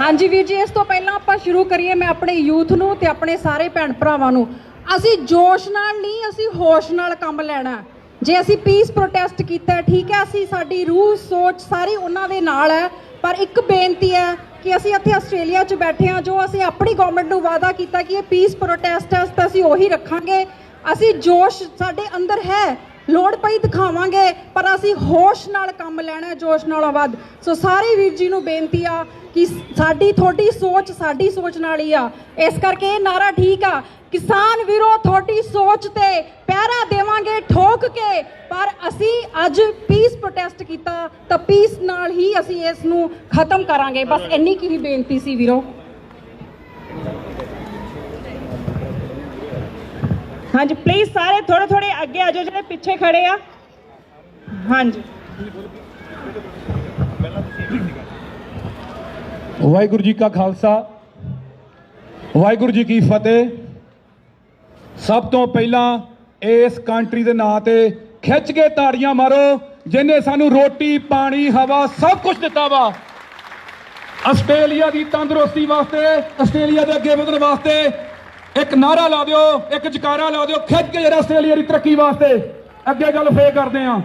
ਹਾਂਜੀ ਵੀਰ ਜੀ, ਇਸ ਤੋਂ ਪਹਿਲਾਂ ਆਪਾਂ ਸ਼ੁਰੂ ਕਰੀਏ ਮੈਂ ਆਪਣੇ ਯੂਥ ਨੂੰ ਤੇ ਆਪਣੇ ਸਾਰੇ ਭੈਣ ਭਰਾਵਾਂ ਨੂੰ। ਅਸੀਂ ਜੋਸ਼ ਨਾਲ ਨਹੀਂ, ਅਸੀਂ ਹੋਸ਼ ਨਾਲ ਕੰਮ ਲੈਣਾ। ਜੇ ਅਸੀਂ ਪੀਸ ਪ੍ਰੋਟੈਸਟ ਕੀਤਾ, ਠੀਕ ਹੈ, ਅਸੀਂ ਸਾਡੀ ਰੂਹ, ਸੋਚ ਸਾਰੀ ਉਹਨਾਂ ਦੇ ਨਾਲ ਹੈ, ਪਰ ਇੱਕ ਬੇਨਤੀ ਹੈ ਕਿ ਅਸੀਂ ਇੱਥੇ ਆਸਟ੍ਰੇਲੀਆ 'ਚ ਬੈਠੇ ਹਾਂ, ਜੋ ਅਸੀਂ ਆਪਣੀ ਗਵਰਨਮੈਂਟ ਨੂੰ ਵਾਅਦਾ ਕੀਤਾ ਕਿ ਇਹ ਪੀਸ ਪ੍ਰੋਟੈਸਟ ਹੈ, ਤਾਂ ਅਸੀਂ ਉਹੀ ਰੱਖਾਂਗੇ। ਅਸੀਂ ਜੋਸ਼ ਸਾਡੇ ਅੰਦਰ ਹੈ ਲੋੜ ਪਈ ਦਿਖਾਵਾਂਗੇ, ਪਰ ਅਸੀਂ ਹੋਸ਼ ਨਾਲ ਕੰਮ ਲੈਣਾ ਜੋਸ਼ ਨਾਲੋਂ ਵੱਧ। ਸੋ ਸਾਰੇ ਵੀਰ ਜੀ ਨੂੰ ਬੇਨਤੀ ਆ ਕਿ ਸਾਡੀ ਤੁਹਾਡੀ ਸੋਚ ਸਾਡੀ ਸੋਚ ਨਾਲ ਹੀ ਆ। ਇਸ ਕਰਕੇ ਇਹ ਨਾਰਾ ਠੀਕ ਆ। ਕਿਸਾਨ ਵੀਰੋ, ਤੁਹਾਡੀ ਸੋਚ ਤੇ ਪਹਿਰਾ ਦੇਵਾਂਗੇ ਠੋਕ ਕੇ, ਪਰ ਅਸੀਂ ਅੱਜ ਪੀਸ ਪ੍ਰੋਟੈਸਟ ਕੀਤਾ ਤਾਂ ਪੀਸ ਨਾਲ ਹੀ ਅਸੀਂ ਇਸ ਨੂੰ ਖਤਮ ਕਰਾਂਗੇ। ਬਸ ਇੰਨੀ ਕੀ ਹੀ ਬੇਨਤੀ ਸੀ ਵੀਰੋ। ਹਾਂਜੀ ਪਲੀਜ਼ ਸਾਰੇ ਥੋੜੇ ਥੋੜੇ ਅੱਗੇ ਆ ਜਾਓ, ਜਿਹੜੇ ਪਿੱਛੇ ਖੜੇ ਆ। ਹਾਂਜੀ। ਵਾਹਿਗੁਰੂ ਜੀ ਕਾ ਖਾਲਸਾ, ਵਾਹਿਗੁਰੂ ਜੀ ਕੀ ਫਤਿਹ। ਸਭ ਤੋਂ ਪਹਿਲਾਂ ਇਸ ਕੰਟਰੀ ਦੇ ਨਾਂ ਤੇ ਖਿੱਚ ਕੇ ਤਾੜੀਆਂ ਮਾਰੋ, ਜਿਨੇ ਸਾਨੂੰ ਰੋਟੀ, ਪਾਣੀ, ਹਵਾ, ਸਭ ਕੁਝ ਦਿੱਤਾ ਵਾ। ਆਸਟ੍ਰੇਲੀਆ ਦੀ ਤੰਦਰੁਸਤੀ ਵਾਸਤੇ, ਆਸਟ੍ਰੇਲੀਆ ਦੇ ਅੱਗੇ ਵਧਣ ਵਾਸਤੇ ਇੱਕ ਨਾਰਾ ਲਾ ਦਿਓ, ਇੱਕ ਜਕਾਰਾ ਲਾ ਦਿਓ, ਖਿੱਚ ਕੇ ਜਿਹੜਾ ਆਸਟ੍ਰੇਲੀਆ ਦੀ ਤਰੱਕੀ ਵਾਸਤੇ। ਅੱਗੇ ਗੱਲ ਫੇਰ ਕਰਦੇ ਆਂ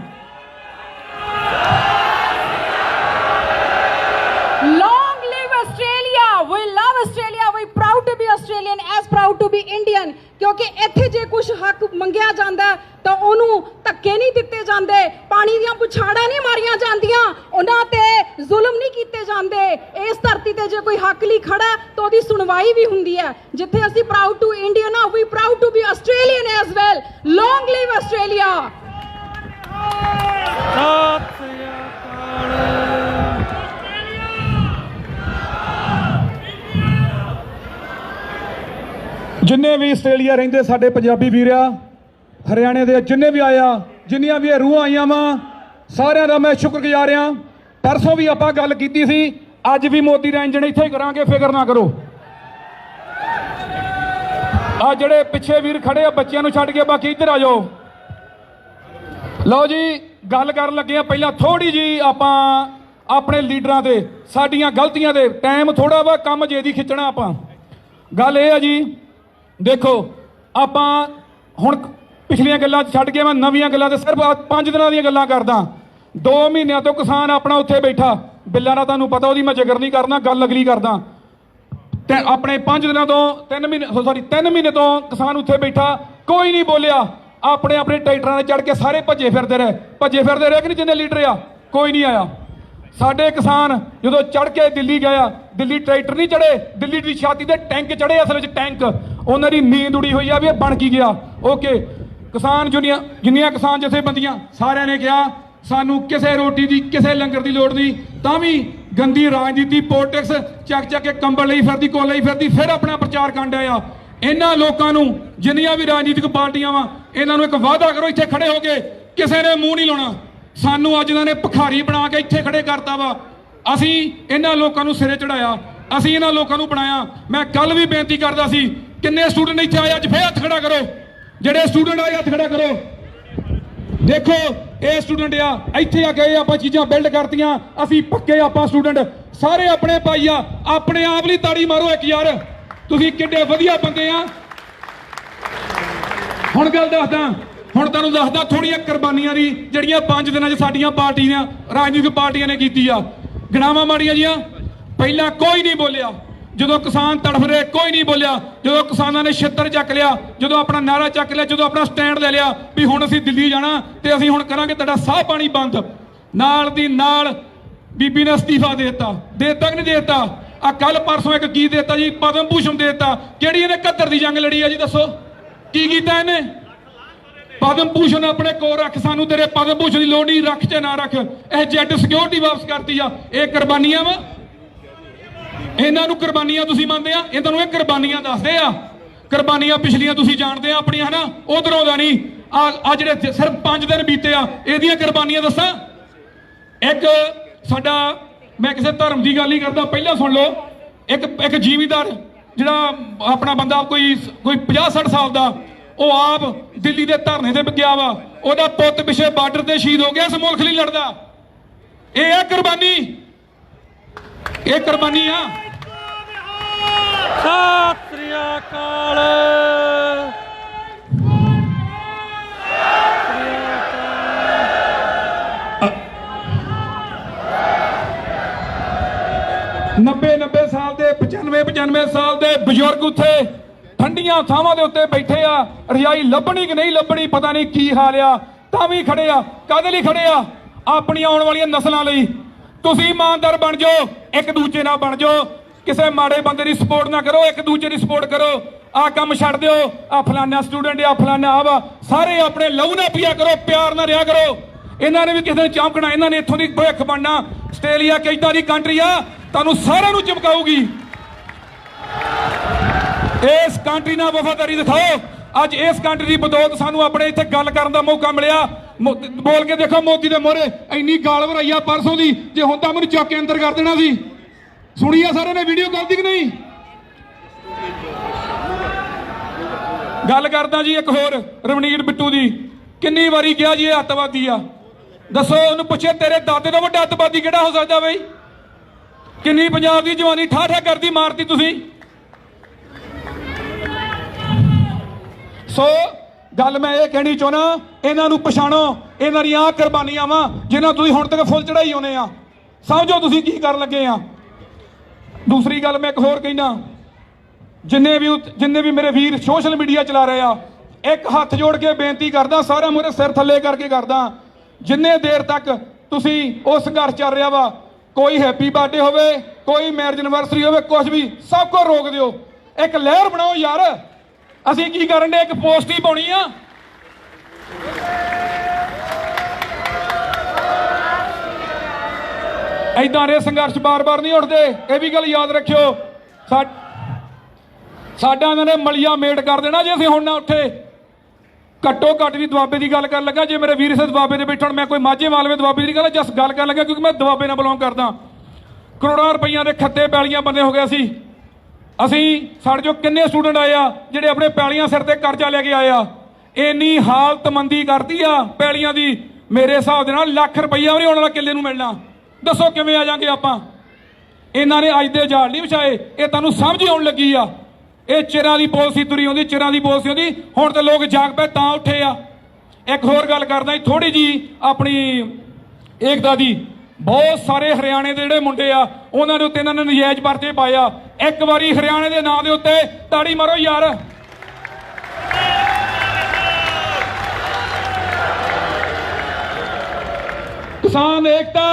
Australian as proud to ਕਿਉਂਕਿ ਇੱਥੇ ਜੇ ਕੁਝ ਹੱਕ ਮੰਗਿਆ ਜਾਂਦਾ ਤਾਂ ਉਹਨੂੰ ਧੱਕੇ ਨਹੀਂ ਦਿੱਤੇ ਜਾਂਦੇ, ਪਾਣੀ ਦੀਆਂ ਪੁਛਾੜਾਂ ਨਹੀਂ ਮਾਰੀਆਂ ਜਾਂਦੀਆਂ, ਉਹਨਾਂ ਤੇ ਜ਼ੁਲਮ ਨਹੀਂ ਕੀਤੇ ਜਾਂਦੇ। ਇਸ ਧਰਤੀ ਤੇ ਜੇ ਕੋਈ ਹੱਕ ਲਈ ਖੜਾ ਤਾਂ ਉਹਦੀ ਸੁਣਵਾਈ ਵੀ ਹੁੰਦੀ ਹੈ। ਜਿੱਥੇ ਅਸੀਂ ਪ੍ਰਾਊਡ ਟੂ ਇੰਡੀਅਨ ਆ ਵੀ proud to be Australian as well long live Australia ਜਿੰਨੇ ਵੀ ਆਸਟ੍ਰੇਲੀਆ ਰਹਿੰਦੇ ਸਾਡੇ ਪੰਜਾਬੀ ਵੀਰ ਆ ਹਰਿਆਣੇ ਦੇ ਜਿੰਨੇ ਵੀ ਆਇਆ, ਜਿੰਨੀਆਂ ਵੀ ਇਹ ਰੂਹਾਂ ਆਈਆਂ ਵਾ, ਸਾਰਿਆਂ ਦਾ ਮੈਂ ਸ਼ੁਕਰਗੁਜ਼ਾਰ ਆ ਪਰਸੋਂ ਵੀ ਆਪਾਂ ਗੱਲ ਕੀਤੀ ਸੀ, ਅੱਜ ਵੀ ਮੋਦੀ ਦਾ ਇੰਜਣ ਇੱਥੇ ਕਰਾਂਗੇ, ਫਿਕਰ ਨਾ ਕਰੋ। ਆ ਜਿਹੜੇ ਪਿੱਛੇ ਵੀਰ ਖੜੇ ਆ, ਬੱਚਿਆਂ ਨੂੰ ਛੱਡ ਕੇ ਬਾਕੀ ਇੱਧਰ ਆ ਜਾਓ। ਲਓ ਜੀ, ਗੱਲ ਕਰਨ ਲੱਗੇ ਆ, ਪਹਿਲਾਂ ਥੋੜੀ ਜੀ ਆਪਾਂ ਆਪਣੇ ਲੀਡਰਾਂ ਤੇ ਸਾਡੀਆਂ ਗਲਤੀਆਂ ਦੇ ਟਾਈਮ ਥੋੜਾ ਵਾ, ਕੰਮ ਜੇ ਦੀ ਖਿੱਚਣਾ ਆਪਾਂ। ਗੱਲ ਇਹ ਆ ਜੀ ਦੇਖੋ, ਆਪਾਂ ਹੁਣ ਪਿਛਲੀਆਂ ਗੱਲਾਂ ਛੱਡ ਕੇ ਮੈਂ ਨਵੀਆਂ ਗੱਲਾਂ ਤੇ ਸਿਰਫ ਪੰਜ ਦਿਨਾਂ ਦੀਆਂ ਗੱਲਾਂ ਕਰਦਾ। 2 ਮਹੀਨਿਆਂ ਤੋਂ ਕਿਸਾਨ ਆਪਣਾ ਉੱਥੇ ਬੈਠਾ। ਬਿੱਲਾਂ ਦਾ ਤੁਹਾਨੂੰ ਪਤਾ, ਉਹਦੀ ਮੈਂ ਜ਼ਿਕਰ ਨਹੀਂ ਕਰਨਾ, ਗੱਲ ਅਗਲੀ ਕਰਦਾ। ਤੇ ਆਪਣੇ 5 ਦਿਨਾਂ ਤੋਂ 3 ਮਹੀਨੇ ਸੌਰੀ 3 ਮਹੀਨੇ ਤੋਂ ਕਿਸਾਨ ਉੱਥੇ ਬੈਠਾ, ਕੋਈ ਨਹੀਂ ਬੋਲਿਆ। ਆਪਣੇ ਆਪਣੇ ਟਰੈਕਟਰਾਂ ਤੇ ਚੜ ਕੇ ਸਾਰੇ ਭੱਜੇ ਫਿਰਦੇ ਰਹੇ। ਭੱਜੇ ਫਿਰਦੇ ਰਹੇ ਕਿ ਨਹੀਂ ਜਿੰਨੇ ਲੀਡਰ ਆ? ਕੋਈ ਨਹੀਂ ਆਇਆ। ਸਾਡੇ ਕਿਸਾਨ ਜਦੋਂ ਚੜ ਕੇ ਦਿੱਲੀ ਗਿਆ, ਦਿੱਲੀ ਟਰੈਕਟਰ ਨਹੀਂ ਚੜੇ ਦਿੱਲੀ ਦੀ ਛਾਤੀ ਤੇ ਟੈਂਕ ਚੜੇ ਅਸਲ ਵਿੱਚ ਟੈਂਕ। ਉਹਨਾਂ ਦੀ ਨੀਂਦ ਉੜੀ ਹੋਈ ਆ ਵੀ ਇਹ ਬਣ ਕੀ ਗਿਆ। ਓਕੇ, ਕਿਸਾਨ ਜੁਨੀਆਂ ਜਿੰਨੀਆਂ ਕਿਸਾਨ ਜਥੇਬੰਦੀਆਂ, ਸਾਰਿਆਂ ਨੇ ਕਿਹਾ, ਸਾਨੂੰ ਕਿਸੇ ਰੋਟੀ ਦੀ, ਕਿਸੇ ਲੰਗਰ ਦੀ ਲੋੜ ਨਹੀਂ, ਤਾਂ ਵੀ ਗੰਦੀ ਰਾਜਨੀਤੀ, ਪੋਲਿਟਿਕਸ, ਚੱਕ ਚੱਕ ਕੇ ਕੰਬਲ ਲਈ ਫਿਰਦੀ, ਕੋਲ ਲਈ ਫਿਰਦੀ, ਫਿਰ ਆਪਣਾ ਪ੍ਰਚਾਰ ਕਰਨ ਆ ਇਹਨਾਂ ਲੋਕਾਂ ਨੂੰ ਜਿੰਨੀਆਂ ਵੀ ਰਾਜਨੀਤਿਕ ਪਾਰਟੀਆਂ ਵਾ, ਇਹਨਾਂ ਨੂੰ ਇੱਕ ਵਾਅਦਾ ਕਰੋ, ਇੱਥੇ ਖੜੇ ਹੋ ਕੇ ਕਿਸੇ ਨੇ ਮੂੰਹ ਨਹੀਂ ਲਾਉਣਾ। ਸਾਨੂੰ ਅੱਜ ਇਹਨਾਂ ਨੇ ਭਿਖਾਰੀ ਬਣਾ ਕੇ ਇੱਥੇ ਖੜੇ ਕਰਤਾ ਵਾ। ਅਸੀਂ ਇਹਨਾਂ ਲੋਕਾਂ ਨੂੰ ਸਿਰੇ ਚੜਾਇਆ, ਅਸੀਂ ਇਹਨਾਂ ਲੋਕਾਂ ਨੂੰ ਬਣਾਇਆ। ਮੈਂ ਕੱਲ ਵੀ ਬੇਨਤੀ ਕਰਦਾ ਸੀ ਕਿੰਨੇ ਸਟੂਡੈਂਟ ਇੱਥੇ ਆਏ? ਅੱਜ ਫੇਰ ਹੱਥ ਖੜਾ ਕਰੋ। ਜਿਹੜੇ ਸਟੂਡੈਂਟ ਆਏ, ਹੱਥ ਖੜਾ ਕਰੋ। ਦੇਖੋ, ਇਹ ਸਟੂਡੈਂਟ ਆ, ਇੱਥੇ ਆ ਕੇ ਇਹ ਆਪਾਂ ਚੀਜ਼ਾਂ ਬਿਲਡ ਕਰਤੀਆਂ। ਅਸੀਂ ਪੱਕੇ ਆਪਾਂ ਸਟੂਡੈਂਟ। ਸਾਰੇ ਆਪਣੇ ਭਾਈ ਆ, ਆਪਣੇ ਆਪ ਲਈ ਤਾੜੀ ਮਾਰੋ ਇੱਕ ਯਾਰ। ਤੁਸੀਂ ਕਿੱਡੇ ਵਧੀਆ ਬੰਦੇ ਆ। ਹੁਣ ਗੱਲ ਦੱਸਦਾ, ਹੁਣ ਤੁਹਾਨੂੰ ਦੱਸਦਾ ਥੋੜੀਆਂ ਕੁਰਬਾਨੀਆਂ ਦੀ, ਜਿਹੜੀਆਂ ਪੰਜ ਦਿਨਾਂ 'ਚ ਸਾਡੀਆਂ ਪਾਰਟੀਆਂ, ਰਾਜਨੀਤਿਕ ਪਾਰਟੀਆਂ ਨੇ ਕੀਤੀ ਆ। ਗਣਾਵਾਂ ਮਾੜੀਆਂ ਜੀਆਂ, ਪਹਿਲਾਂ ਕੋਈ ਨਹੀਂ ਬੋਲਿਆ। ਜਦੋਂ ਕਿਸਾਨ ਤੜਫ ਰਹੇ, ਕੋਈ ਨਹੀਂ ਬੋਲਿਆ। ਜਦੋਂ ਕਿਸਾਨਾਂ ਨੇ ਛਿੱਤਰ ਚੱਕ ਲਿਆ, ਜਦੋਂ ਆਪਣਾ ਨਾਰਾ ਚੱਕ ਲਿਆ, ਜਦੋਂ ਆਪਣਾ ਸਟੈਂਡ ਲੈ ਲਿਆ ਵੀ ਹੁਣ ਅਸੀਂ ਦਿੱਲੀ ਜਾਣਾ ਤੇ ਅਸੀਂ ਹੁਣ ਕਰਾਂਗੇ ਤੁਹਾਡਾ ਸਾਹ ਪਾਣੀ ਬੰਦ। ਨਾਲ ਦੀ ਨਾਲ ਬੀਬੀ ਨੇ ਅਸਤੀਫਾ ਦੇ ਦਿੱਤਾ। ਦੇ ਦਿੱਤਾ ਕਿ ਨਹੀਂ ਦੇ ਦਿੱਤਾ। ਆ ਕੱਲ ਪਰਸੋਂ ਇੱਕ ਕੀ ਦੇਤਾ ਜੀ, ਪਦਮ ਭੂਸ਼ਣ ਦੇ ਦਿੱਤਾ। ਕਿਹੜੀ ਇਹਨੇ 71 ਦੀ ਜੰਗ ਲੜੀ ਆ ਜੀ, ਦੱਸੋ? ਕੀ ਕੀਤਾ ਇਹਨੇ? ਪਦਮ ਭੂਸ਼ਣ ਆਪਣੇ ਕੋਲ ਰੱਖ ਸਾਨੂੰ, ਤੇਰੇ ਪਦਮ ਭੂਸ਼ਣ ਦੀ ਲੋੜ ਨਹੀਂ, ਰੱਖ ਚ ਨਾ ਰੱਖ। ਇਹ ਜੈਡ ਸਿਕਿਉਰਿਟੀ ਵਾਪਸ ਕਰਤੀ ਆ। ਇਹ ਕੁਰਬਾਨੀਆਂ ਵਾ। ਇਹਨਾਂ ਨੂੰ ਕੁਰਬਾਨੀਆਂ ਤੁਸੀਂ ਮੰਨਦੇ ਆ? ਇਹਨਾਂ ਨੂੰ ਇਹ ਕੁਰਬਾਨੀਆਂ ਦੱਸਦੇ ਆ। ਕੁਰਬਾਨੀਆਂ ਪਿਛਲੀਆਂ ਤੁਸੀਂ ਜਾਣਦੇ ਆ ਆਪਣੀਆਂ, ਹਨਾ? ਉਧਰੋਂ ਦਾ ਨਹੀਂ ਆ ਆ ਜਿਹੜੇ ਸਿਰਫ 5 ਦਿਨ ਬੀਤੇ ਆ, ਇਹਦੀਆਂ ਕੁਰਬਾਨੀਆਂ ਦੱਸਾਂ? ਇੱਕ ਸਾਡਾ, ਮੈਂ ਕਿਸੇ ਧਰਮ ਦੀ ਗੱਲ ਨਹੀਂ ਕਰਦਾ, ਪਹਿਲਾਂ ਸੁਣ ਲਓ। ਇੱਕ ਇੱਕ ਜੀਵੀਦਾਰ ਜਿਹੜਾ ਆਪਣਾ ਬੰਦਾ ਕੋਈ ਕੋਈ 50 60 ਸਾਲ ਦਾ, ਉਹ ਆਪ ਦਿੱਲੀ ਦੇ ਧਰਨੇ ਤੇ ਗਿਆ ਵਾ। ਉਹਦਾ ਪੁੱਤ ਪਿਛੇ ਬਾਰਡਰ ਤੇ ਸ਼ਹੀਦ ਹੋ ਗਿਆ, ਇਸ ਮੁਲਕ ਲਈ ਲੜਦਾ। ਇਹ ਆ ਕੁਰਬਾਨੀ। ਇਹ ਕੁਰਬਾਨੀ ਆ। ਸਤਿ ਸ੍ਰੀ ਅਕਾਲ। ਨੱਬੇ 90 ਸਾਲ ਦੇ 95 95 ਸਾਲ ਦੇ ਬਜ਼ੁਰਗ ਉੱਥੇ ਠੰਡੀਆਂ ਥਾਵਾਂ ਦੇ ਉੱਤੇ ਬੈਠੇ ਆ। ਰਜਾਈ ਲੱਭਣੀ ਕਿ ਨਹੀਂ ਲੱਭਣੀ, ਪਤਾ ਨਹੀਂ ਕੀ ਹਾਲ ਆ। ਤਾਂ ਵੀ ਖੜੇ ਆ, ਕਾਹਦੇ ਲਈ ਖੜੇ ਆ? ਆਪਣੀਆਂ ਆਉਣ ਵਾਲੀਆਂ ਨਸਲਾਂ ਲਈ। ਤੁਸੀਂ ਇਮਾਨਦਾਰ ਬਣ ਜਾਓ, ਇੱਕ ਦੂਜੇ ਨਾਲ ਬਣ ਜਾਓ। ਕਿਸੇ ਮਾੜੇ ਬੰਦੇ ਦੀ ਸਪੋਰਟ ਨਾ ਕਰੋ, ਇੱਕ ਦੂਜੇ ਦੀ ਸਪੋਰਟ ਕਰੋ। ਆ ਕੰਮ ਛੱਡ ਦਿਓ। ਆ ਫਲਾਨਾ ਸਟੂਡੈਂਟ ਆ, ਫਲਾਨਾ ਆ ਵਾ। ਸਾਰੇ ਆਪਣੇ ਲਹੂ ਨਾਲ ਪੀਆ ਕਰੋ, ਪਿਆਰ ਨਾਲ ਰਿਹਾ ਕਰੋ। ਇਹਨਾਂ ਨੇ ਵੀ ਕਿਸੇ ਨੂੰ ਚਮਕਣਾ, ਇਹਨਾਂ ਨੇ ਇੱਥੋਂ ਦੀ ਭਵਿੱਖ ਬਣਨਾ। ਆਸਟ੍ਰੇਲੀਆ ਕਿ ਦੀ ਕੰਟਰੀ ਆ, ਤੁਹਾਨੂੰ ਸਾਰਿਆਂ ਨੂੰ ਚਮਕਾਊਗੀ। ਇਸ ਕੰਟਰੀ ਨਾਲ ਵਫਾਦਾਰੀ ਦਿਖਾਓ। ਅੱਜ ਇਸ ਕੰਟਰੀ ਦੀ ਬਦੌਲਤ ਸਾਨੂੰ ਆਪਣੇ ਇੱਥੇ ਗੱਲ ਕਰਨ ਦਾ ਮੌਕਾ ਮਿਲਿਆ। ਬੋਲ ਕੇ ਦੇਖੋ ਮੋਦੀ ਦੇ ਮੋਹਰੇ, ਇੰਨੀ ਗਾਲ ਭਰਾਈ ਪਰਸੋਂ ਦੀ, ਜੇ ਹੁਣ ਤਾਂ ਮੈਨੂੰ ਚੱਕ ਕੇ ਅੰਦਰ ਕਰ ਦੇਣਾ ਸੀ। ਸੁਣੀ ਆ ਸਾਰਿਆਂ ਨੇ ਵੀਡੀਓ ਕਰਦੀ ਕਿ ਨਹੀਂ? ਗੱਲ ਕਰਦਾ ਜੀ ਇੱਕ ਹੋਰ, ਰਵਨੀਤ ਬਿੱਟੂ ਦੀ ਕਿੰਨੀ ਵਾਰੀ ਕਿਹਾ ਜੀ ਇਹ ਅੱਤਵਾਦੀ ਆ? ਦੱਸੋ, ਉਹਨੂੰ ਪੁੱਛੇ, ਤੇਰੇ ਦਾਦੇ ਤੋਂ ਵੱਡਾ ਅੱਤਵਾਦੀ ਕਿਹੜਾ ਹੋ ਸਕਦਾ ਬਈ? ਕਿੰਨੀ ਪੰਜਾਬ ਦੀ ਜਵਾਨੀ ਠਾਠਾ ਕਰਦੀ, ਮਾਰਤੀ ਤੁਸੀਂ? ਸੋ, ਗੱਲ ਮੈਂ ਇਹ ਕਹਿਣੀ ਚਾਹਣਾ ਇਹਨਾਂ ਨੂੰ ਪਛਾਣੋ, ਇਹਨਾਂ ਦੀਆਂ ਕੁਰਬਾਨੀਆਂ ਵਾ, ਜਿਨ੍ਹਾਂ ਤੁਸੀਂ ਹੁਣ ਤੱਕ ਫੁੱਲ ਚੜਾਈ ਹੋਨੇ ਆ। ਸਮਝੋ ਤੁਸੀਂ ਕੀ ਕਰਨ ਲੱਗੇ ਆ। ਦੂਸਰੀ ਗੱਲ ਮੈਂ ਇੱਕ ਹੋਰ ਕਹਿਣਾ। ਜਿੰਨੇ ਵੀ ਜਿੰਨੇ ਵੀ ਮੇਰੇ ਵੀਰ ਸੋਸ਼ਲ ਮੀਡੀਆ ਚਲਾ ਰਹੇ ਆ, ਇੱਕ ਹੱਥ ਜੋੜ ਕੇ ਬੇਨਤੀ ਕਰਦਾ ਸਾਰਿਆਂ ਮੂਰੇ ਸਿਰ ਥੱਲੇ ਕਰਕੇ ਕਰਦਾ। ਜਿੰਨੇ ਦੇਰ ਤੱਕ ਤੁਸੀਂ ਉਹ ਸੰਘਰਸ਼ ਚੱਲ ਰਿਹਾ ਵਾ, ਕੋਈ ਹੈਪੀ ਬਰਥਡੇ ਹੋਵੇ, ਕੋਈ ਮੈਰਿਜ ਐਨਵਰਸਰੀ ਹੋਵੇ ਕੁਝ ਵੀ, ਸਭ ਕੁਝ ਰੋਕ ਦਿਓ। ਇੱਕ ਲਹਿਰ ਬਣਾਓ ਯਾਰ। ਅਸੀਂ ਕੀ ਕਰਨ ਦੇ ਇੱਕ ਪੋਸਟ ਹੀ ਪਾਉਣੀ ਆ। ਐਦਾਂ ਦੇ ਸੰਘਰਸ਼ ਬਾਰ-ਬਾਰ ਨਹੀਂ ਉੱਠਦੇ। ਇਹ ਵੀ ਗੱਲ ਯਾਦ ਰੱਖਿਓ। ਸਾਡਾ ਇਹਨਾਂ ਨੇ ਮਲੀਆ ਮੇਟ ਕਰ ਦੇਣਾ ਜੇ ਅਸੀਂ ਹੁਣ ਨਾ ਉੱਠੇ। ਘੱਟੋ ਘੱਟ ਵੀ ਦੁਆਬੇ ਦੀ ਗੱਲ ਕਰਨ ਲੱਗਾ। ਜੇ ਮੇਰੇ ਵੀਰ ਇਸੇ ਦੁਆਬੇ ਦੇ ਬੈਠਣ ਮੈਂ ਕੋਈ ਮਾਝੇ ਮਾਲਵੇ ਦੁਆਬੇ ਦੀ ਗੱਲ ਜਸ ਗੱਲ ਕਰਨ ਲੱਗਾ, ਕਿਉਂਕਿ ਮੈਂ ਦੁਆਬੇ ਨਾਲ ਬਿਲੋਂਗ ਕਰਦਾ। ਕਰੋੜਾਂ ਰੁਪਈਆਂ ਦੇ ਖੱਤੇ ਪੈਲੀਆਂ ਬੰਦੇ ਹੋ ਗਏ ਸੀ ਅਸੀਂ ਸਾਡੇ ਜੋ ਕਿੰਨੇ ਸਟੂਡੈਂਟ ਆਏ ਆ, ਜਿਹੜੇ ਆਪਣੇ ਪੈਲੀਆਂ ਸਿਰ ਤੇ ਕਰਜ਼ਾ ਲੈ ਕੇ ਆਏ ਆ। ਇੰਨੀ ਹਾਲਤ ਮੰਦੀ ਕਰਦੀ ਆ ਪੈਲੀਆਂ ਦੀ। ਮੇਰੇ ਹਿਸਾਬ ਦੇ ਨਾਲ ਲੱਖ ਰੁਪਈਆ ਵੀ ਨਹੀਂ ਆਉਣ ਵਾਲਾ ਕਿੱਲੇ ਨੂੰ ਮਿਲਣਾ। ਦੱਸੋ ਕਿਵੇਂ ਆ ਜਾਾਂਗੇ ਆਪਾਂ? ਇਹਨਾਂ ਨੇ ਅੱਜ ਦੇ ਜਾਲ ਨਹੀਂ ਵਿਛਾਏ, ਇਹ ਤੁਹਾਨੂੰ ਸਮਝ ਹੀ ਆਉਣ ਲੱਗੀ ਆ। ਇਹ ਚਿਰਾਂ ਦੀ ਪੋਲਸੀ ਤੁਰੀ ਆਉਂਦੀ, ਚਿਰਾਂ ਦੀ ਪੋਲਸੀ ਆਉਂਦੀ, ਹੁਣ ਤੇ ਲੋਕ ਜਾਗ ਪਏ ਤਾਂ ਉੱਠੇ ਆ। ਇੱਕ ਹੋਰ ਗੱਲ ਕਰਦਾ ਜੀ ਥੋੜੀ ਜੀ ਆਪਣੀ ਏਕਤਾ ਦੀ। ਬਹੁਤ ਸਾਰੇ ਹਰਿਆਣੇ ਦੇ ਜਿਹੜੇ ਮੁੰਡੇ ਆ, ਉਹਨਾਂ ਦੇ ਉੱਤੇ ਇਹਨਾਂ ਨੇ ਨਜਾਇਜ਼ ਪਰਚੇ ਪਾਇਆ ਇੱਕ ਵਾਰੀ ਹਰਿਆਣੇ ਦੇ ਨਾਂ ਦੇ ਉੱਤੇ ਤਾੜੀ ਮਾਰੋ ਯਾਰ। ਕਿਸਾਨ ਏਕਤਾ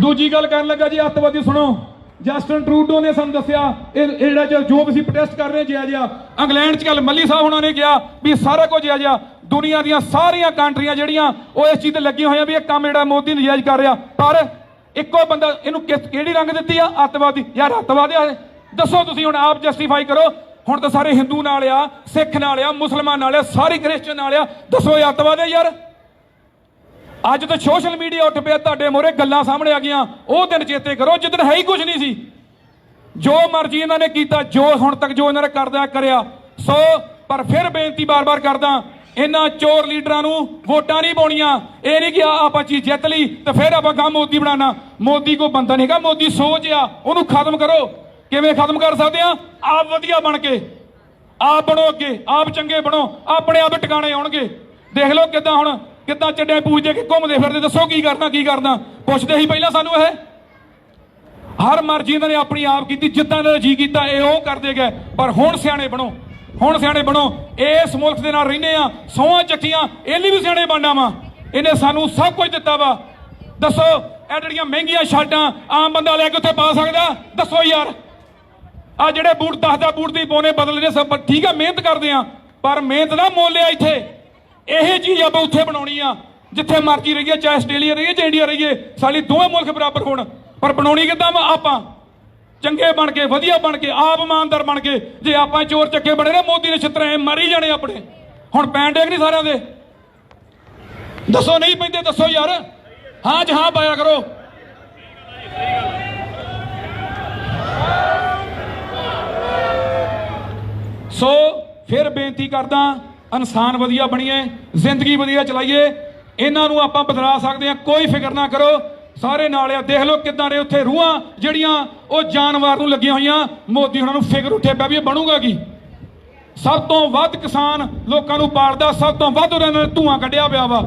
ਦੂਜੀ ਗੱਲ ਕਰਨ ਲੱਗਾ ਜੀ ਅੱਤਵਾਦੀ, ਸੁਣੋ। ਜਸਟਨ ਟਰੂਡੋ ਨੇ ਸਾਨੂੰ ਦੱਸਿਆ, ਇਹ ਜਿਹੜਾ ਜੋ- ਜੋ ਅਸੀਂ ਪ੍ਰੋਟੈਸਟ ਕਰ ਰਹੇ ਜਿਆ ਜਿਆ ਇੰਗਲੈਂਡ 'ਚ ਕੱਲ ਮੱਲੀ ਸਾਹਿਬ ਉਹਨਾਂ ਨੇ ਕਿਹਾ ਵੀ ਸਾਰਾ ਕੁਝ ਜਿਆ ਜਿਆ ਦੁਨੀਆ ਦੀਆਂ ਸਾਰੀਆਂ ਕੰਟਰੀਆਂ ਜਿਹੜੀਆਂ, ਉਹ ਇਸ ਚੀਜ਼ ਤੇ ਲੱਗੀਆਂ ਹੋਈਆਂ ਵੀ ਇਹ ਕੰਮ ਜਿਹੜਾ ਮੋਦੀ ਨਜਾਇਜ਼ ਕਰ ਰਿਹਾ। ਪਰ ਇੱਕੋ ਬੰਦਾ, ਇਹਨੂੰ ਕਿਹੜੀ ਰੰਗ ਦਿੱਤੀ ਆ? ਅੱਤਵਾਦੀ। ਯਾਰ ਅੱਤਵਾਦੀ ਆ ਦੱਸੋ ਤੁਸੀਂ ਹੁਣ ਆਪ ਜਸਟੀਫਾਈ ਕਰੋ। ਹੁਣ ਤਾਂ ਸਾਰੇ ਹਿੰਦੂ ਨਾਲ ਆ, ਸਿੱਖ ਨਾਲ ਆ, ਮੁਸਲਮਾਨ ਨਾਲ ਆ, ਸਾਰੇ ਕ੍ਰਿਸਚਨ ਨਾਲ ਆ। ਦੱਸੋ ਇਹ ਅੱਤਵਾਦ ਹੈ ਯਾਰ। ਅੱਜ ਤਾਂ ਸੋਸ਼ਲ ਮੀਡੀਆ ਉੱਠ ਪਿਆ, ਤੁਹਾਡੇ ਮੋਰੇ ਗੱਲਾਂ ਸਾਹਮਣੇ ਆ ਗਈਆਂ। ਉਹ ਦਿਨ ਚੇਤੇ ਕਰੋ, ਜਿੱਦਣ ਹੈ ਹੀ ਕੁਝ ਨਹੀਂ ਸੀ। ਜੋ ਮਰਜ਼ੀ ਇਹਨਾਂ ਨੇ ਕੀਤਾ, ਜੋ ਹੁਣ ਤੱਕ ਜੋ ਇਹਨਾਂ ਨੇ ਕਰਦਾ, ਕਰਿਆ। ਸੋ, ਪਰ ਫਿਰ ਬੇਨਤੀ ਬਾਰ-ਬਾਰ ਕਰਦਾ, ਇਹਨਾਂ ਚੋਰ ਲੀਡਰਾਂ ਨੂੰ ਵੋਟਾਂ ਨਹੀਂ ਪਾਉਣੀਆਂ। ਇਹ ਨਹੀਂ ਕਿ ਆਪਾਂ ਚੀਜ਼ ਜਿੱਤ ਲਈ, ਤੇ ਫਿਰ ਆਪਾਂ ਕੰਮ ਮੋਦੀ ਬਣਾਉਣਾ। ਮੋਦੀ ਕੋਈ ਬੰਦਾ ਨਹੀਂਗਾ ਮੋਦੀ ਸੋਚ ਆ, ਉਹਨੂੰ ਖਤਮ ਕਰੋ। ਕਿਵੇਂ ਖਤਮ ਕਰ ਸਕਦੇ ਆ? ਆਪ ਵਧੀਆ ਬਣ ਕੇ, ਆਪ ਬਣੋ ਅੱਗੇ, ਆਪ ਚੰਗੇ ਬਣੋ, ਆਪਣੇ ਆਪ ਟਿਕਾਣੇ ਆਉਣਗੇ। ਦੇਖ ਲਓ ਕਿਦਾਂ ਹੁਣ ਕਿਦਾਂ ਚੱਡੇ ਪੂਜਦੇ ਕਿ ਘੁੰਮਦੇ ਫਿਰਦੇ, ਦੱਸੋ ਕੀ ਕਰਨਾ ਕੀ ਕਰਨਾ? ਪੁੱਛਦੇ ਸੀ ਪਹਿਲਾਂ ਸਾਨੂੰ ਇਹ। ਹਰ ਮਰਜ਼ੀ ਇਹਨਾਂ ਨੇ ਆਪਣੀ ਆਪ ਕੀਤੀ, ਜਿੱਦਾਂ ਇਹਨਾਂ ਦਾ ਜੀ ਕੀਤਾ, ਇਹ ਉਹ ਕਰਦੇ ਗਏ। ਪਰ ਹੁਣ ਸਿਆਣੇ ਬਣੋ। ਹੁਣ ਸਿਆਣੇ ਬਣੋ। ਇਸ ਮੁਲਕ ਦੇ ਨਾਲ ਰਹਿੰਦੇ ਆ, ਸੌਹਾਂ ਚੱਕੀਆਂ ਇਹਨੇ ਵੀ ਸਿਆਣੇ ਬਣਨਾ ਵਾ ਇਹਨੇ ਸਾਨੂੰ ਸਭ ਕੁਝ ਦਿੱਤਾ ਵਾ। ਦੱਸੋ, ਇਹ ਜਿਹੜੀਆਂ ਮਹਿੰਗੀਆਂ ਸ਼ਰਟਾਂ ਆਮ ਬੰਦਾ ਲੈ ਕੇ ਉੱਥੇ ਪਾ ਸਕਦਾ? ਦੱਸੋ ਯਾਰ। ਆ ਜਿਹੜੇ ਬੂਟ 10 ਦਾ ਬੂਟ ਦੀ ਪਾਉਣੇ ਬਦਲਦੇ ਸਭ, ਠੀਕ ਆ, ਮਿਹਨਤ ਕਰਦੇ ਆ। ਪਰ ਮਿਹਨਤ ਦਾ ਮੁੱਲ ਆ ਇੱਥੇ। ਇਹ ਚੀਜ਼ ਆਪਾਂ ਉੱਥੇ ਬਣਾਉਣੀ ਆ, ਜਿੱਥੇ ਮਰਜ਼ੀ ਰਹੀਏ, ਚਾਹੇ ਆਸਟ੍ਰੇਲੀਆ ਰਹੀਏ ਚਾਹੇ ਇੰਡੀਆ ਰਹੀਏ ਸਾਡੀ ਦੋਵੇਂ ਮੁਲਕ ਬਰਾਬਰ ਹੋਣ। ਪਰ ਬਣਾਉਣੀ ਕਿੱਦਾਂ ਵਾ? ਆਪਾਂ ਚੰਗੇ ਬਣ ਕੇ, ਵਧੀਆ ਬਣ ਕੇ, ਆਪ ਇਮਾਨਦਾਰ ਬਣ ਕੇ, ਜੇ ਆਪਾਂ ਚੋਰ ਚੱਕੇ ਬਣੇ ਨਾ ਮੋਦੀ ਨੇ ਛਿੱਤਰਾਂ ਮਾਰੀ ਜਾਣੇ ਆਪਣੇ। ਹੁਣ ਪੈਣ ਡੇਗ ਨਹੀਂ ਸਾਰਿਆਂ ਦੇ? ਦੱਸੋ ਨਹੀਂ ਪੈਂਦੇ, ਦੱਸੋ ਯਾਰ। ਹਾਂ ਜਹਾਂ ਪਾਇਆ ਕਰੋ। ਸੋ, ਫਿਰ ਬੇਨਤੀ ਕਰਦਾ ਇਨਸਾਨ ਵਧੀਆ ਬਣੀਏ, ਜ਼ਿੰਦਗੀ ਵਧੀਆ ਚਲਾਈਏ, ਇਹਨਾਂ ਨੂੰ ਆਪਾਂ ਬਦਲਾ ਸਕਦੇ ਹਾਂ, ਕੋਈ ਫਿਕਰ ਨਾ ਕਰੋ। ਸਾਰੇ ਨਾਲ ਆ, ਦੇਖ ਲਓ ਕਿੱਦਾਂ ਦੇ ਉੱਥੇ ਰੂਹਾਂ ਜਿਹੜੀਆਂ ਉਹ ਜਾਨਵਰ ਨੂੰ ਲੱਗੀਆਂ ਹੋਈਆਂ। ਮੋਦੀ ਉਹਨਾਂ ਨੂੰ ਫਿਕਰ ਉੱਠਿਆ ਪਿਆ ਵੀ ਇਹ ਬਣੂਗਾ ਕੀ? ਸਭ ਤੋਂ ਵੱਧ ਕਿਸਾਨ ਲੋਕਾਂ ਨੂੰ ਪਾਲਦਾ, ਸਭ ਤੋਂ ਵੱਧ ਉਹਨਾਂ ਨੇ ਧੂਆਂ ਕੱਢਿਆ ਪਿਆ ਵਾ।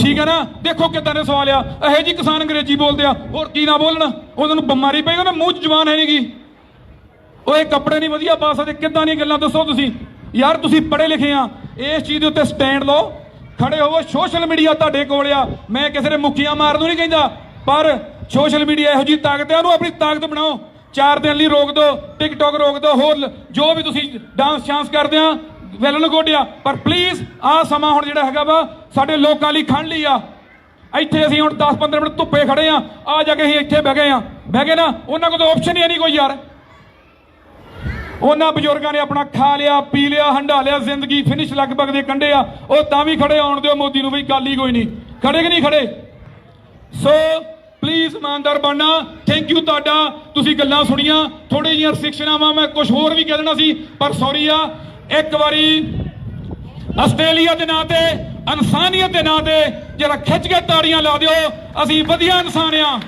ਠੀਕ ਹੈ ਨਾ? ਦੇਖੋ ਕਿੱਦਾਂ ਦੇ ਸਵਾਲ ਆ। ਇਹੋ ਜੀ ਕਿਸਾਨ ਅੰਗਰੇਜ਼ੀ ਬੋਲਦੇ ਆ, ਹੋਰ ਕੀ ਨਾ ਬੋਲਣ? ਉਹਨਾਂ ਨੂੰ ਬਿਮਾਰੀ ਪਈ ਉਹਨਾਂ ਮੂੰਹ 'ਚ ਜ਼ੁਬਾਨ ਹੈ ਨਹੀਂਗੀ ਇਹ ਕੱਪੜੇ ਨਹੀਂ ਵਧੀਆ ਪਾ ਸਕਦੇ, ਕਿੱਦਾਂ ਦੀਆਂ ਗੱਲਾਂ ਦੱਸੋ ਤੁਸੀਂ? ਯਾਰ ਤੁਸੀਂ ਪੜ੍ਹੇ ਲਿਖੇ ਆ, ਇਸ ਚੀਜ਼ ਦੇ ਉੱਤੇ ਸਟੈਂਡ ਲਓ। ਖੜੇ ਹੋਵੋ ਸੋਸ਼ਲ ਮੀਡੀਆ ਤੁਹਾਡੇ ਕੋਲ ਆ। ਮੈਂ ਕਿਸੇ ਦੇ ਮੁੱਕੀਆਂ ਮਾਰਨ ਨੂੰ ਨਹੀਂ ਕਹਿੰਦਾ, ਪਰ ਸੋਸ਼ਲ ਮੀਡੀਆ ਇਹੋ ਜੀ ਤਾਕਤ ਹੈ ਉਹਨੂੰ ਆਪਣੀ ਤਾਕਤ ਬਣਾਓ। ਚਾਰ ਦਿਨ ਲਈ ਰੋਕ ਦਿਓ ਟਿਕਟੌਕ ਰੋਕ ਦਿਓ ਹੋਰ ਜੋ ਵੀ ਤੁਸੀਂ ਡਾਂਸ ਸ਼ਾਂਸ ਕਰਦੇ ਆ ਵੈਲਨ ਗੋਡਿਆ। ਪਰ ਪਲੀਜ਼ ਆਹ ਸਮਾਂ ਹੁਣ ਜਿਹੜਾ ਹੈਗਾ ਵਾ, ਸਾਡੇ ਲੋਕਾਂ ਲਈ ਖੜ੍ਹਨ ਲਈ ਆ। ਇੱਥੇ ਅਸੀਂ ਹੁਣ 10-15 ਮਿੰਟ ਧੁੱਪੇ ਖੜੇ ਆ ਆ ਜਾ ਕੇ ਅਸੀਂ ਇੱਥੇ ਬਹਿ ਗਏ ਆ। ਬਹਿ ਗਏ ਨਾ, ਉਹਨਾਂ ਕੋਲ ਤਾਂ ਆਪਸ਼ਨ ਹੀ ਨਹੀਂ ਕੋਈ ਯਾਰ। ਉਹਨਾਂ ਬਜ਼ੁਰਗਾਂ ਨੇ ਆਪਣਾ ਖਾ ਲਿਆ, ਪੀ ਲਿਆ, ਹੰਡਾ ਲਿਆ, ਜ਼ਿੰਦਗੀ ਫਿਨਿਸ਼ ਲਗਭਗ ਦੇ ਕੰਢੇ ਆ। ਉਹ ਤਾਂ ਵੀ ਖੜੇ, ਆਉਣ ਦਿਓ ਮੋਦੀ ਨੂੰ ਵੀ ਗੱਲ ਹੀ ਕੋਈ ਨਹੀਂ। ਖੜੇ ਕਿ ਨਹੀਂ ਖੜੇ? ਸੋ ਪਲੀਜ਼ ਇਮਾਨਦਾਰ ਬਣਨਾ। ਥੈਂਕ ਯੂ ਤੁਹਾਡਾ। ਤੁਸੀਂ ਗੱਲਾਂ ਸੁਣੀਆਂ। ਥੋੜੀ ਜਿਹੀਆਂ ਰਿਸਟ੍ਰਿਕਸ਼ਨਾਂ ਵਾ ਮੈਂ ਕੁਝ ਹੋਰ ਵੀ ਕਹਿ ਦੇਣਾ ਸੀ, ਪਰ ਸੌਰੀ ਆ। ਇੱਕ ਵਾਰੀ ਆਸਟ੍ਰੇਲੀਆ ਦੇ ਨਾਂ ਤੇ, ਇਨਸਾਨੀਅਤ ਦੇ ਨਾਂ ਤੇ ਜਿਹੜਾ ਖਿੱਚ ਕੇ ਤਾੜੀਆਂ ਲਾ ਦਿਓ। ਅਸੀਂ ਵਧੀਆ ਇਨਸਾਨ ਆ।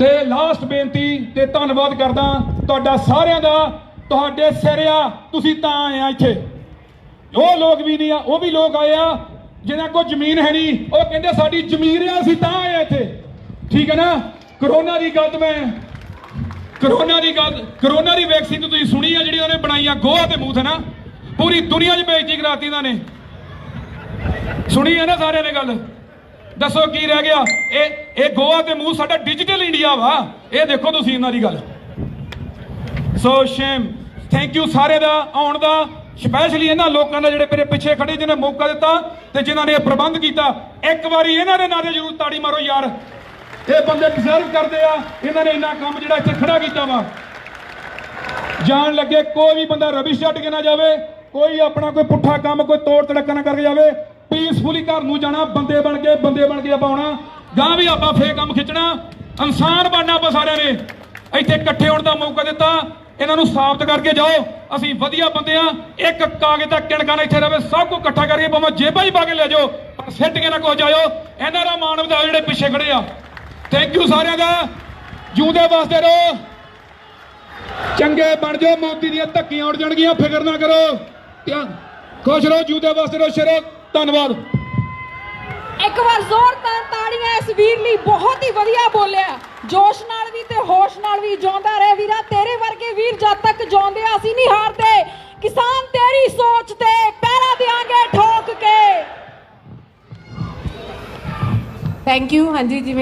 ਤੇ ਲਾਸਟ ਬੇਨਤੀ ਤੇ ਧੰਨਵਾਦ ਕਰਦਾ ਤੁਹਾਡਾ ਸਾਰਿਆਂ ਦਾ, ਤੁਹਾਡੇ ਸਿਰ ਆ, ਤੁਸੀਂ ਤਾਂ ਆਏ ਆ ਇੱਥੇ। ਉਹ ਲੋਕ ਵੀ ਨਹੀਂ ਆ, ਉਹ ਵੀ ਲੋਕ ਆਏ ਆ, ਜਿਹਨਾਂ ਕੋਲ ਜ਼ਮੀਨ ਹੈ ਨਹੀਂ, ਉਹ ਕਹਿੰਦੇ ਸਾਡੀ ਜ਼ਮੀਨ ਆ, ਅਸੀਂ ਤਾਂ ਆਏ ਆ ਇੱਥੇ। ਠੀਕ ਹੈ ਨਾ? ਕਰੋਨਾ ਦੀ ਗੱਲ ਮੈਂ, ਕਰੋਨਾ ਦੀ ਗੱਲ, ਕਰੋਨਾ ਦੀ ਵੈਕਸੀਨ ਤੁਸੀਂ ਸੁਣੀ ਆ, ਜਿਹੜੀ ਉਹਨੇ ਬਣਾਈ ਆ ਗੋਆ ਤੇ ਮੂਥ ਨਾ? ਪੂਰੀ ਦੁਨੀਆ 'ਚ ਬੇਇੱਜ਼ਤੀ ਕਰਾਤੀ ਇਹਨਾਂ ਨੇ। ਸੁਣੀ ਹੈ ਨਾ ਸਾਰਿਆਂ ਨੇ ਗੱਲ? ਦੱਸੋ ਕੀ ਰਹਿ ਗਿਆ? ਇਹ ਇਹ ਗੋਆ ਤੇ ਮੂੰਹ ਸਾਡਾ ਡਿਜੀਟਲ ਇੰਡੀਆ ਵਾ। ਇਹ ਦੇਖੋ ਤੁਸੀਂ ਇਹਨਾਂ ਦੀ ਗੱਲ। ਸੋ ਸ਼ੇਮ ਥੈਂਕ ਯੂ ਸਾਰੇ ਦਾ, ਆਉਣ ਦਾ ਸਪੈਸ਼ਲੀ ਇਹਨਾਂ ਲੋਕਾਂ ਦਾ ਜਿਹੜੇ ਮੇਰੇ ਪਿੱਛੇ ਖੜੇ, ਜਿਹਨੇ ਮੌਕਾ ਦਿੱਤਾ ਤੇ ਜਿਨ੍ਹਾਂ ਨੇ ਇਹ ਪ੍ਰਬੰਧ ਕੀਤਾ। ਇੱਕ ਵਾਰੀ ਇਹਨਾਂ ਦੇ ਨਾਂ ਤੇ ਜ਼ਰੂਰ ਤਾੜੀ ਮਾਰੋ ਯਾਰ। ਇਹ ਬੰਦੇ ਡਿਜ਼ਰਵ ਕਰਦੇ ਆ। ਇਹਨਾਂ ਨੇ ਇੰਨਾ ਕੰਮ ਜਿਹੜਾ ਇੱਥੇ ਖੜਾ ਕੀਤਾ ਵਾ। ਜਾਣ ਲੱਗੇ ਕੋਈ ਵੀ ਬੰਦਾ ਰਵਿਸ਼ ਛੱਡ ਕੇ ਨਾ ਜਾਵੇ, ਕੋਈ ਆਪਣਾ ਕੋਈ ਪੁੱਠਾ ਕੰਮ, ਕੋਈ ਤੋੜ ਤੜਕਾ ਨਾ ਕਰਕੇ ਜਾਵੇ। ਪੀਸਫੁਲੀ ਘਰ ਨੂੰ ਜਾਣਾ, ਬੰਦੇ ਬਣ ਕੇ, ਬੰਦੇ ਬਣ ਕੇ ਆਪਾਂ ਆਉਣਾ। ਗਾਂ ਵੀ ਆਪਾਂ ਫੇਰ ਕੰਮ ਖਿੱਚਣਾ। ਇਨਸਾਨ ਬਣਨਾ ਆਪਾਂ ਸਾਰਿਆਂ ਨੇ। ਇੱਥੇ ਇਕੱਠੇ ਹੋਣ ਦਾ ਮੌਕਾ ਦਿੱਤਾ। ਇਹਨਾਂ ਨੂੰ ਸਾਬਤ ਕਰਕੇ ਜਾਓ। ਅਸੀਂ ਵਧੀਆ ਬੰਦੇ ਆ ਇੱਕ ਕਾਗਜ਼ ਦਾ ਕਿਣਕਾ ਨਾ ਇੱਥੇ ਰਵੇ। ਸਭ ਕੁਝ ਇਕੱਠਾ ਕਰਕੇ ਭਾਵੇਂ ਜੇਬਾਂ 'ਚ ਪਾ ਕੇ ਲੈ ਜਾਓ। ਸਿੱਟ ਕੇ ਨਾ ਕੋ ਜਾਇਓ। ਇਹਨਾਂ ਦਾ ਮਾਣ ਵਧਾਓ, ਜਿਹੜੇ ਪਿੱਛੇ ਖੜੇ ਆ। ਥੈਂਕ ਯੂ ਸਾਰਿਆਂ ਦਾ। ਜੂਦੇ ਵਾਸਤੇ ਰਹੋ। ਚੰਗੇ ਬਣ ਜਾਓ। ਮੋਦੀ ਦੀਆਂ ਧੱਕੀਆਂ ਉੜ ਜਾਣਗੀਆਂ। ਫਿਕਰ ਨਾ ਕਰੋ। ਖੁਸ਼ ਰਹੋ ਜੂਦੇ ਵਾਸਤੇ ਰਹੋ। ਸ਼ਰੋ। ਧੰਨਵਾਦ। ਇੱਕ ਵਾਰ ਜ਼ੋਰਦਾਰ ਤਾੜੀਆਂ ਇਸ ਵੀਰ ਲਈ ਬਹੁਤ ਹੀ ਵਧੀਆ ਬੋਲਿਆ। ਜੋਸ਼ ਨਾਲ ਵੀ ਤੇ ਹੋਸ਼ ਨਾਲ ਵੀ ਜਿਉਂਦਾ ਰਹਿ। ਵੀਰਾ ਤੇਰੇ ਵਰਗੇ ਵੀਰ ਜਦ ਤੱਕ ਜਿਉਂਦੇ ਆ ਅਸੀਂ ਨਹੀਂ ਹਾਰਦੇ। ਕਿਸਾਨ ਤੇਰੀ ਸੋਚ ਤੇ ਪਹਿਰਾ ਦੇਾਂਗੇ ਠੋਕ ਕੇ। ਥੈਂਕ ਯੂ ਹਾਂਜੀ ਜਿਵੇਂ